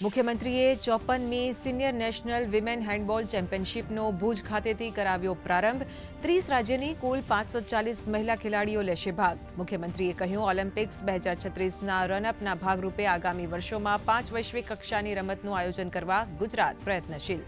મુખ્યમંત્રીએ ચોપનમી senior national women handball ચેમ્પિયનશિપનો Bhuj ખાતેથી કરાવ્યો પ્રારંભ ત્રીસ રાજ્યની કુલ પાંચસો ચાલીસ મહિલા ખેલાડીઓ લેશે ભાગ મુખ્યમંત્રીએ કહ્યું ઓલિમ્પિક્સ બે હજાર છત્રીસના રનઅપના ભાગરૂપે આગામી વર્ષોમાં પાંચ વૈશ્વિક કક્ષાની રમતનું આયોજન કરવા ગુજરાત પ્રયત્નશીલ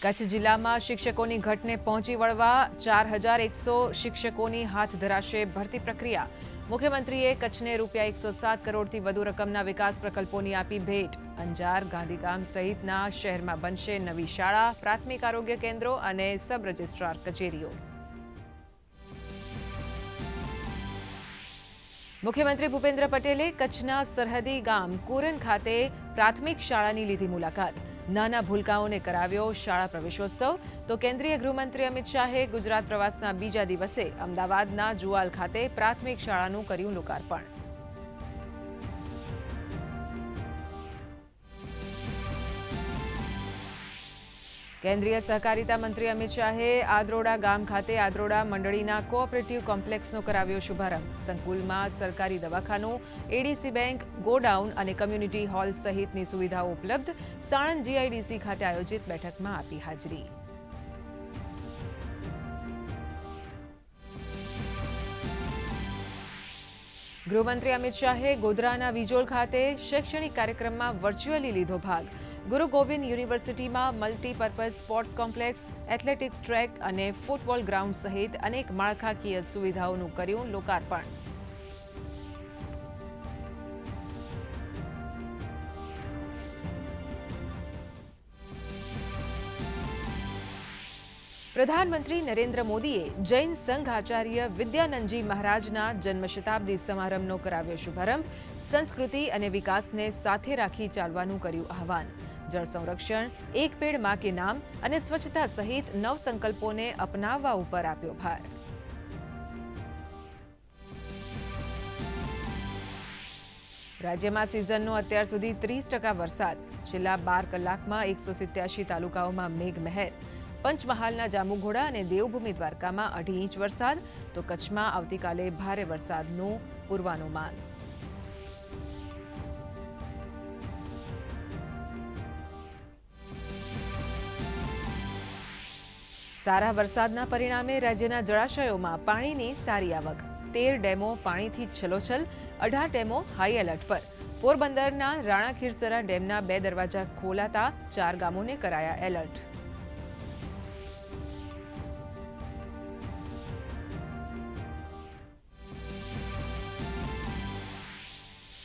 કચ્છ જિલ્લામાં શિક્ષકોની ઘટને પહોંચી વળવા ચાર હજાર એકસો શિક્ષકોની હાથ ધરાશે ભરતી પ્રક્રિયા મુખ્યમંત્રીએ કચ્છને રૂપિયા એકસો સાત કરોડથી વધુ રકમના વિકાસ પ્રકલ્પોની આપી ભેટ. અંજાર ગાંધીગામ સહિતના શહેરમાં બનશે નવી શાળા, પ્રાથમિક આરોગ્ય કેન્દ્રો અને સબ રજિસ્ટ્રાર કચેરીઓ. મુખ્યમંત્રી ભૂપેન્દ્ર પટેલે કચ્છના સરહદી ગામ કુરન ખાતે પ્રાથમિક શાળાની લીધી મુલાકાત. નાના ભૂલકાઓને કરાવ્યો શાળા પ્રવેશોત્સવ. તો કેન્દ્રીય ગૃહમંત્રી અમિત શાહે ગુજરાત પ્રવાસના બીજા દિવસે અમદાવાદના જુવાલ ખાતે પ્રાથમિક શાળાનું કર્યું લોકાર્પણ. કેન્દ્રીય સહકારિતા મંત્રી અમિત શાહે આદ્રોડા ગામ ખાતે આદ્રોડા મંડળીના કોઓપરેટિવ કોમ્પ્લેક્સનો કરાવ્યો શુભારંભ. સંકુલમાં સરકારી દવાખાનું, એડીસી બેંક, ગોડાઉન અને કમ્યુનિટી હોલ સહિતની સુવિધાઓ ઉપલબ્ધ. સાણંદ જીઆઈડીસી ખાતે આયોજિત બેઠકમાં આપી હાજરી. ગૃહમંત્રી અમિત શાહે ગોધરાના વિજોલ ખાતે શૈક્ષણિક કાર્યક્રમમાં વર્ચ્યુઅલી લીધો ભાગ. ગુરુ ગોવિંદ યુનિવર્સિટીમાં multipurpose sports complex, athletics track અને ફૂટબોલ ગ્રાઉન્ડ સહિત અનેક માળખાકીય સુવિધાઓનું કર્યું લોકાર્પણ. પ્રધાનમંત્રી નરેન્દ્ર મોદીએ જૈન સંઘ આચાર્ય વિદ્યાનંદજી મહારાજના જન્મ શતાબ્દી સમારંભનો કરાવ્યો શુભારંભ, સંસ્કૃતિ અને વિકાસને સાથે રાખી ચાલવાનું કર્યું આહવાન. જળ સંરક્ષણ, એક પેડમાં કે નામ અને સ્વચ્છતા સહિત નવ સંકલ્પોને અપનાવવા ઉપર આપ્યો ભાર. રાજ્યમાં સિઝનનો અત્યાર સુધી ત્રીસ ટકા વરસાદ. છેલ્લા બાર કલાકમાં એકસો સિત્યાસી તાલુકાઓમાં મેઘમહેર. પંચમહાલના જાંબુઘોડા અને દેવભૂમિ દ્વારકામાં અઢી ઇંચ વરસાદ. તો કચ્છમાં આવતીકાલે ભારે વરસાદનું પૂર્વાનુમાન. સારા વરસાદના પરિણામે રાજ્યના જળાશયોમાં પાણીની સારી આવક. તેર ડેમો પાણીથી છલોછલ, અઢાર ડેમો હાઈ એલર્ટ પર. પોરબંદરના રાણા ખીરસરા ડેમના બે દરવાજા ખોલાતા ચાર ગામોને કરાયા એલર્ટ.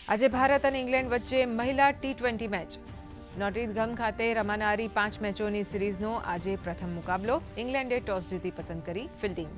આજે ભારત અને ઇંગ્લેન્ડ વચ્ચે મહિલા ટી ટ્વેન્ટી મેચ. નોટિંગહમ ખાતે રમાનારી પાંચ મેચોની સિરીઝનો આજે પ્રથમ મુકાબલો. ઇંગ્લેન્ડે ટોસ જીતી પસંદ કરી ફિલ્ડિંગ.